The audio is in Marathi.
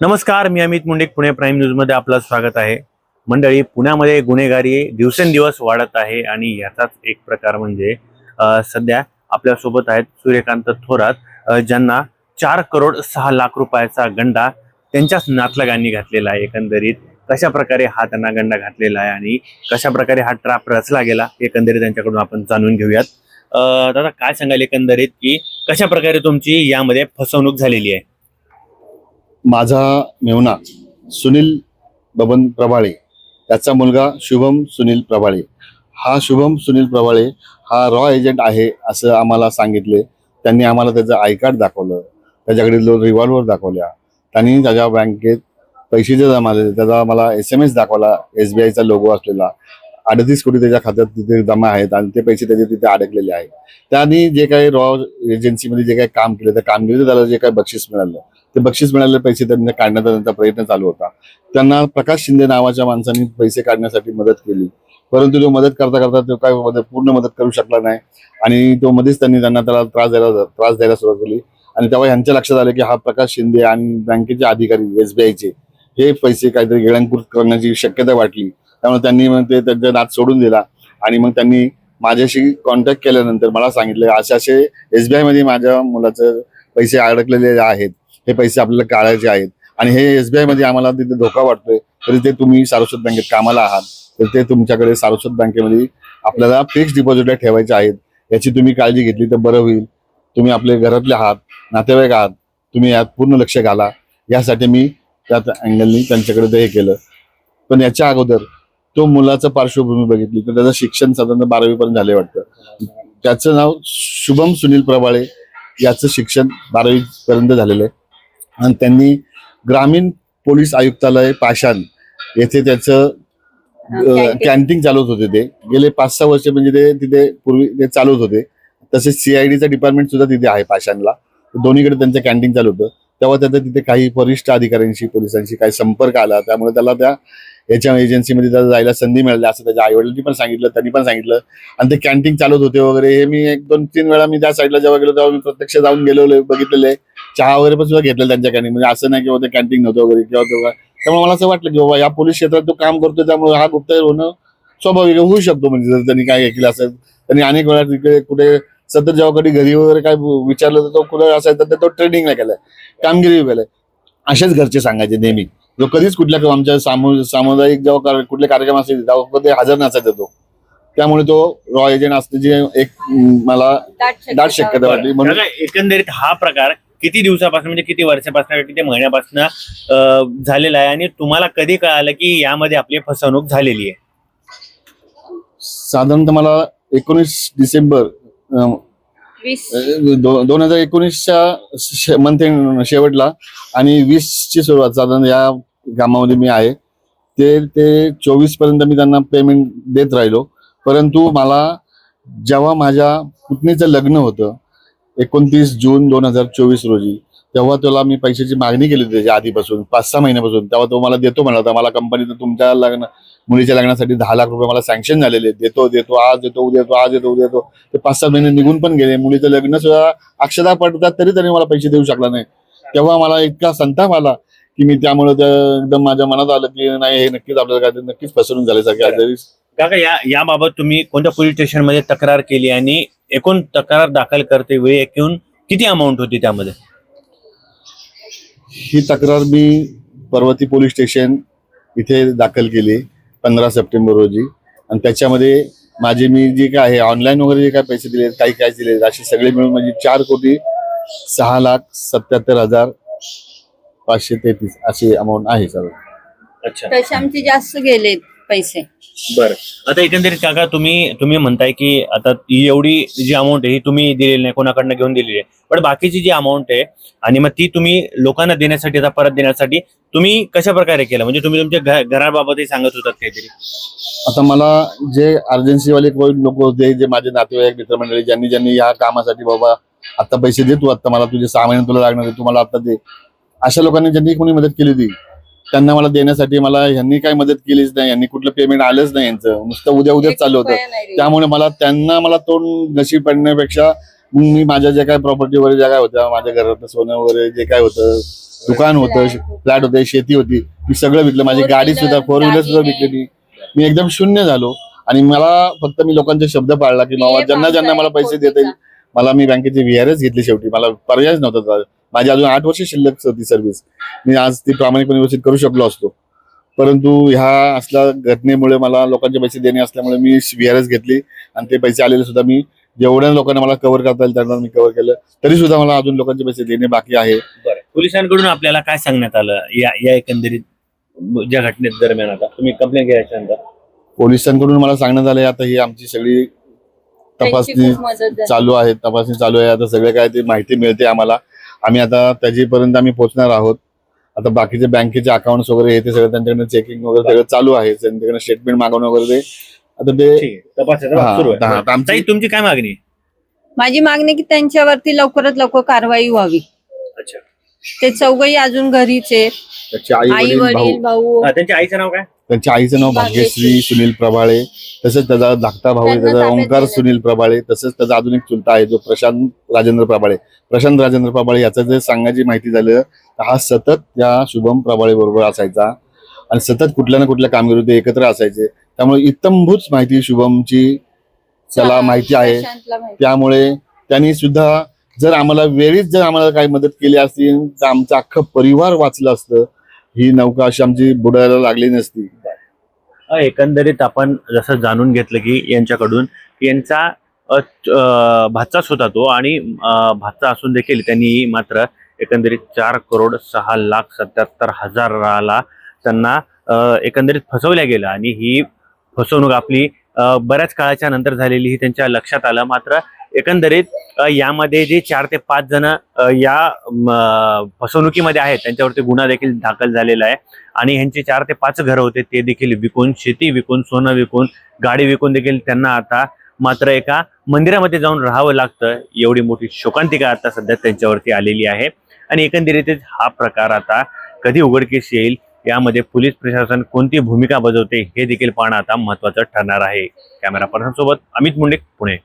नमस्कार मी अमित मुंडे पुणे प्राईम न्यूजमध्ये आपलं स्वागत आहे. मंडळी पुण्यामध्ये गुन्हेगारी दिवसेंदिवस वाढत आहे आणि याचाच एक प्रकार म्हणजे सध्या आपल्यासोबत आहेत सूर्यकांत थोरात ज्यांना चार करोड सहा लाख रुपयाचा गंडा त्यांच्याच नातलगांनी घातलेला आहे. एकंदरीत कशा प्रकारे हा त्यांना गंडा घातलेला आहे आणि कशा प्रकारे हा ट्रॅप रचला गेला एकंदरीत त्यांच्याकडून आपण जाणून घेऊयात. दादा काय सांगाल एकंदरीत की कशा प्रकारे तुमची यामध्ये फसवणूक झालेली आहे? माझा मेवना सुनील बबन प्रभाळे त्याचा मुलगा शुभम सुनील प्रभाळे. हा शुभम सुनील प्रभाळे हा रॉ एजंट आहे असं आम्हाला सांगितले. त्यांनी आम्हाला त्याचं आय कार्ड दाखवलं. त्याच्याकडे दोन रिव्हॉल्वर दाखवल्या. त्यांनी त्याच्या बँकेत पैसे जे जमा झाले त्याचा मला एस एम एस दाखवला एस बी आयचा लोगो असलेला. अडतीस कोटी त्याच्या खात्यात तिथे जमा आहेत आणि ते पैसे त्याचे तिथे अडकलेले आहेत. त्यांनी जे काही रॉ एजन्सीमध्ये जे काही काम केलं त्या कामगिरीचं त्याला जे काही बक्षीस मिळालं ते बक्षीस मिळालेले पैसे त्यांना काढण्याचा त्यांचा प्रयत्न चालू होता. त्यांना प्रकाश शिंदे नावाच्या माणसांनी पैसे काढण्यासाठी मदत केली. परंतु तो मदत करता करता तो काय मदत पूर्ण मदत करू शकला नाही आणि तो मध्येच त्यांनी त्यांना त्याला त्रास द्यायला त्रास द्यायला सुरुवात केली. आणि तेव्हा ह्यांच्या लक्षात आलं की हा प्रकाश शिंदे आणि बँकेचे अधिकारी एसबीआयचे हे पैसे काहीतरी गिळंकृत करण्याची शक्यता वाटली. त्यामुळे त्यांनी मग ते त्यांचा नाद सोडून दिला. आणि मग त्यांनी माझ्याशी कॉन्टॅक्ट केल्यानंतर मला सांगितलं असे असे एसबीआयमध्ये माझ्या मुलाचं पैसे अडकलेले आहेत. हे पैसे आपल्याला काढायचे आहेत. आणि हे एसबीआयमध्ये आम्हाला तिथे धोका वाटतोय. तरी ते तुम्ही सारस्वत बँकेत कामाला आहात. तर ते तुमच्याकडे सारस्वत बँकेमध्ये आपल्याला फिक्स डिपॉझिटला ठेवायचे आहेत. याची तुम्ही काळजी घेतली तर बरं होईल. तुम्ही आपले घरातले आहात नातेवाईक आहात तुम्ही यात पूर्ण लक्ष घाला. यासाठी मी त्यात अँगलनी त्यांच्याकडे ते हे केलं. पण याच्या अगोदर तो मुलाचं पार्श्वभूमी बघितली तर त्याचं शिक्षण साधारण बारावी पर्यंत झाले वाटतं. त्याचं नाव शुभम सुनील प्रभाळे याचं शिक्षण बारावी पर्यंत झालेलं आहे. आणि त्यांनी ग्रामीण पोलीस आयुक्तालय पाषाण येथे त्याचं कॅन्टीन. कॅन्टीन चालवत होते ते. गेले पाच सहा वर्ष म्हणजे ते तिथे पूर्वी ते चालवत होते. तसेच सीआयडीचं डिपार्टमेंट सुद्धा तिथे आहे पाषाणला. दोन्हीकडे त्यांचं कॅन्टीन चालू होतं. तेव्हा त्याचा तिथे काही वरिष्ठ अधिकाऱ्यांशी पोलिसांशी काही संपर्क आला. त्यामुळे त्याला त्या याच्या एजन्सीमध्ये त्याला जायला संधी मिळाली असं त्याच्या आईवडिलांनी पण सांगितलं त्यांनी पण सांगितलं. आणि ते कॅन्टीन चालवत होते वगैरे हे मी एक दोन तीन वेळा मी त्या साईडला जेव्हा गेलो तेव्हा मी प्रत्यक्ष जाऊन गेलो बघितलेले चहा वगैरे पण सुद्धा घेतलं त्यांच्या कॅन्टीन म्हणजे असं नाही किंवा ते कॅन्टीन नव्हतं वगैरे किंवा तेव्हा त्यामुळे मला असं वाटलं की बाबा या पोलीस क्षेत्रात तो काम करतो त्यामुळे हा गुप्तहेर होणं स्वाभाविक होऊ शकतो. म्हणजे जर त्यांनी काय ऐकलं केलं असेल त्यांनी अनेक वेळा तिकडे कुठे सतत जेव्हा कधी घरी वगैरे काय विचारलं तर तो कुठे असायचा तर तो ट्रेनिंगला केलाय कामगिरी केलाय. असेच घरचे सांगायचे नेहमी. जो कधीच कुठल्या आमच्या सामु सामुदायिक जेव्हा कार- कुठले कार्यक्रम असेल तेव्हा ते हजर नसायचा तो त्यामुळे तो रॉ एजंट असण्याची एक मला दाट शक्यता वाटली. म्हणून एकंदरीत हा प्रकार किती दिवसापासून म्हणजे किती वर्षापासून किती महिन्यापासून झालेला आहे? आणि तुम्हाला कधी कळालं की यामध्ये आपली फसवणूक झालेली आहे? साधारणतः मला एकोणीस डिसेंबर दो- दोन हजार एकोणीसच्या मंथ शेवटला आणि वीस ची सुरुवात साधारण या कामामध्ये मी आहे. ते ते चोवीसपर्यंत मी त्यांना पेमेंट देत राहिलो. परंतु मला जेव्हा माझ्या पुतणीचं लग्न होतं एकोणतीस जून दोन हजार चोवीस रोजी तेव्हा त्याला मी पैशाची मागणी केली होती त्याच्या आधीपासून पाच सहा महिन्यापासून. तेव्हा तो मला देतो म्हणला होता. मला कंपनीचं तुमच्या लग्न मुलीच्या लग्नासाठी दहा लाख रुपये मला सँक्शन झालेले देतो देतो आज देतो उद्या येतो आज येतो उद्या देतो. ते पाच सहा महिने निघून पण गेले. मुलीचं लग्न सुद्धा अक्षता पडतात तरी त्यांनी मला पैसे देऊ शकला नाही. तेव्हा मला इतका संताप आला. की मी त्यामुळे त्या एकदम माझ्या मनात आलं की नाही हे नक्कीच आपल्याला काय नक्कीच फसवणूक झाल्यासारखी आहे. तरी काका या याबाबत तुम्ही कोणत्या पोलीस स्टेशनमध्ये तक्रार केली आणि एकूण तक्रार दाखल करते वेळी एकूण किती अमाऊंट होती त्यामध्ये? ही तक्रार मी पर्वती पोलीस स्टेशन इथे दाखल केली पंधरा सप्टेंबर रोजी. आणि त्याच्यामध्ये माझे मी जे काय आहे ऑनलाईन वगैरे जे काय पैसे दिले काही काय दिले असे सगळे मिळून म्हणजे चार कोटी सहा लाख सत्याहत्तर हजार पाचशे तेहतीस अशी अमाऊंट आहे सर. अच्छा. तसे आमचे जास्त गेलेत पैसे. बरं. आता एकंदरीत काका तुम्ही तुम्ही म्हणताय की आता ही एवढी जी अमाऊंट आहे ही तुम्ही दिलेली नाही कोणाकडनं घेऊन दिलेली आहे. पण बाकीची जी अमाऊंट आहे आणि मग ती तुम्ही लोकांना देण्यासाठी आता परत देण्यासाठी तुम्ही कशा प्रकारे केलं? म्हणजे तुम्ही तुमच्या घ- घराबाबतही सांगत होतात काहीतरी. आता मला जे अर्जन्सीवाले लोक होते जे माझे नातेवाईक मित्रमंडळी ज्यांनी ज्यांनी या कामासाठी बाबा आता पैसे दे तू आता मला तुझे सहा महिने तुला लागणार आहे तू मला आता दे. अशा लोकांनी ज्यांनी कोणी मदत केली होती त्यांना मला देण्यासाठी मला ह्यांनी काही मदत केलीच नाही यांनी कुठलं पेमेंट आलंच नाही यांचं. नुसतं उद्या उद्याच चालू होतं. त्यामुळे मला त्यांना मला तोंड नशीब पडण्यापेक्षा मी माझ्या ज्या काय प्रॉपर्टी वगैरे ज्या काय होत्या माझ्या घरातलं सोनं वगैरे जे काय होतं दुकान होतं फ्लॅट होते शेती होती मी सगळं विकलं. माझी गाडी सुद्धा फोर व्हीलर सुद्धा. विकली. मी एकदम शून्य झालो. आणि मला फक्त मी लोकांचे शब्द पाळला की बाबा ज्यांना ज्यांना मला पैसे देता येईल मला मी बँकेची व्हीआरएस घेतली शेवटी. मला पर्यायच नव्हता. माझी अजून आठ वर्ष शिल्लक होती सर्व्हिस मी आज ती प्रामाणिकपणे व्यवस्थित करू शकलो असतो. परंतु ह्या असल्या घटनेमुळे मला लोकांचे पैसे देणे असल्यामुळे मी व्हीआरएस घेतली आणि ते पैसे आलेले सुद्धा मी जेवढ्या लोकांना मला कव्हर करता येईल त्यांना मी कव्हर केलं. तरी सुद्धा मला अजून लोकांचे पैसे देणे बाकी आहे. पोलिसांकडून आपल्याला काय सांगण्यात आलं? या या एकंदरीत ज्या घटनेत दरम्यान आता. तुम्ही कंप्लेंट नंतर. पोलिसांकडून मला सांगण्यात आलंय आता ही आमची सगळी तपासणी. चालू आहे तपासणी चालू आहे. आता सगळं काय ते माहिती मिळते आम्हाला. आम्ही आता त्याच्यापर्यंत आम्ही पोहोचणार आहोत. आता बाकीचे बँकेचे अकाउंट्स वगैरे हे ते सगळं त्यांच्याकडे चेकिंग वगैरे सगळं चालू आहे. त्यांच्याकडे स्टेटमेंट मागवणं वगैरे ते. आता ते आहे. हा, हा, आहे आमची- तुमची काय मागणी? आहे? माझी मागणी की त्यांच्यावरती लवकरात लवकर कारवाई व्हावी. अच्छा. ते चौघही अजून घरीच आहेत. त्याचे आई वडील भाऊ. त्यांच्या आईचं नाव काय? त्यांच्या आईचं नाव भाग्यश्री. सुनील प्रभाळे तसंच त्याचा धाकटा भाऊ आहे त्याचा ओंकार. सुनील प्रभाळे तसंच त्याचा अजून एक चुलता आहे जो प्रशांत राजेंद्र प्रभाळे प्रशांत राजेंद्र प्रभाळे याचं जर सांगायची माहिती झालं तर हा सतत त्या शुभम प्रभाळे बरोबर असायचा आणि सतत कुठल्या ना कुठल्या कामगिरीत ते एकत्र असायचे त्यामुळे इत्तमभूत माहिती शुभमची त्याला माहिती आहे. त्यामुळे त्यांनी सुद्धा जर आम्हाला वेळीच जर आम्हाला काही मदत केली असती तर आमचं अख्खं परिवार वाचलं असतं ही नौका अशी आमची बुडायला लागली नसती एकंदरीत आपण जसं जाणून घेतलं की यांच्याकडून यांचा च- भाचाच होता तो आणि भातचा भाचा असून देखील त्यांनी मात्र एकंदरीत चार करोड सहा लाख सत्याहत्तर हजाराला त्यांना एकंदरीत फसवल्या गेलं आणि ही फसवणूक आपली बऱ्याच काळाच्या नंतर झालेली ही त्यांच्या लक्षात आलं. मात्र एकंदरीत यामध्ये जे चार ते पाच जण या म, फसवणुकीमध्ये आहेत त्यांच्यावरती गुन्हा देखील दाखल झालेला आहे. आणि ह्यांचे चार ते पाच घरं होते ते देखील विकून शेती विकून सोनं विकून गाडी विकून देखील त्यांना आता मात्र एका मंदिरामध्ये जाऊन राहावं लागतं. एवढी मोठी शोकांतिका आता सध्या त्यांच्यावरती आलेली आहे. आणि एकंदरीतच हा प्रकार आता कधी उघडकीस येईल यामध्ये पोलीस प्रशासन कोणती भूमिका बजावते हे देखील पाहणं आता महत्वाचं ठरणार आहे. कॅमेरा पर्सन सोबत अमित मुंडे पुणे.